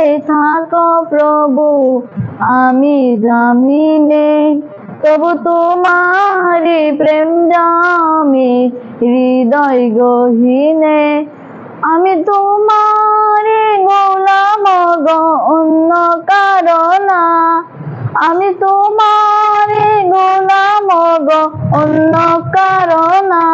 থাকো প্রভু, আমি জামিনে। তবু তোমারি প্রেম জামি, হৃদয় গহীনে। আমি তোমারে গোলাম গো, অন্য কারণা। আমি তোমারে গোলাম গো, অন্য কারণা।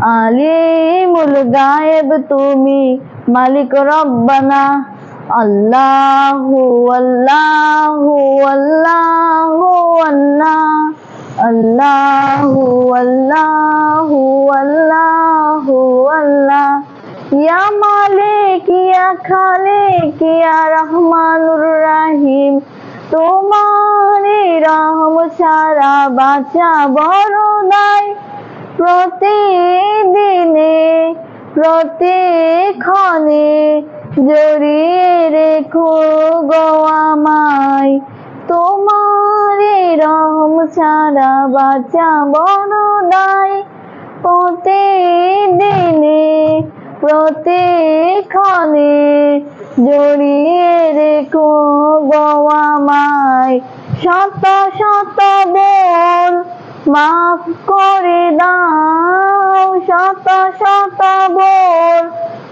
আলিমুল গায়েব তুমি, মালিক রব্বানা। আল্লাহু আল্লাহু আল্লাহু আল্লাহ, আল্লাহু আল্লাহু আল্লাহু আল্লাহ। ইয়া মালিক, ইয়া খালিক, ইয়া রহমানুর রহিম তোমারি রহম ছাড়া বাঁচা বড় নাই প্রতিদিনে, প্রতিক্ষণে জড়িয়ে রেখো গো তোমারে রহম ছাড়া বাঁচা বড় নাই প্রতিদিনে, প্রতিক্ষণে জড়িয়ে রেখো গো শত শত বল মাফ করে দাও, শত শত বল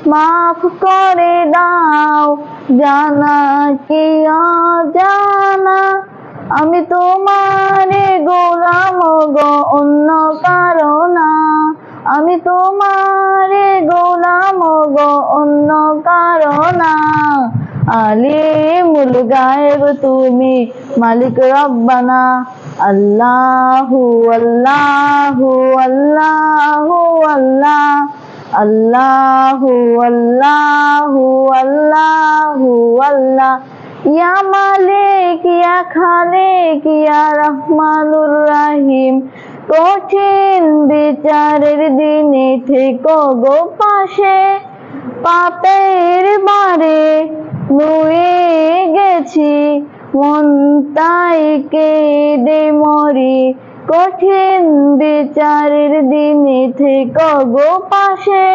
মাফ করে দাও, জানা কি অজানা? আমি তোমারে গোলাম গো, অন্য কারণা আমি তোমারে গোলাম গো, অন্য কারও কারণা আলিমুল গায়েব তুমি মালিক রব্বানা। আল্লাহু আল্লাহু, আল্লাহ। আল্লাহু আল্লাহু আল্লাহু আল্লাহ। ইয়া মালিক, ইয়া খালিক, ইয়া রহমানুর রহিম। কঠিন বিচারের দিনে থেকো গো পাশে। পাপের বারে নুয়ে গেছি, মন তাই কেঁদে মরি। কঠিন বিচারের দিনে থেকো গো পাশে।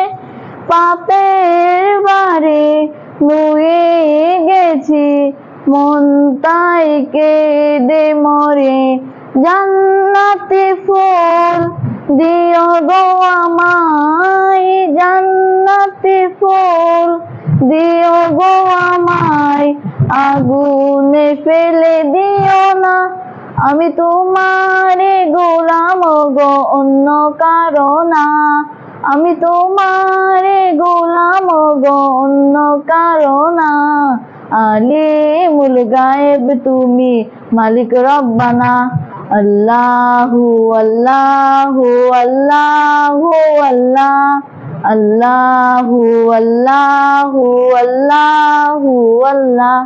পাপের বারে নুয়ে গেছি, মন তাই কেঁদে মরে। জান্নাতি ফুল দিও গো আমায়, জান্নাতি ফুল দিও গো আমায়। আগুনে ফেলে দিও না, আমি তোমারে আমি তোমারে গোলাম গো অন্য কারণা আলিমুল গায়েব তুমি মালিক রব্বানা। আল্লাহু আল্লাহু আল্লাহু, আল্লাহ। আল্লাহু আল্লাহু আল্লাহু, আল্লাহ।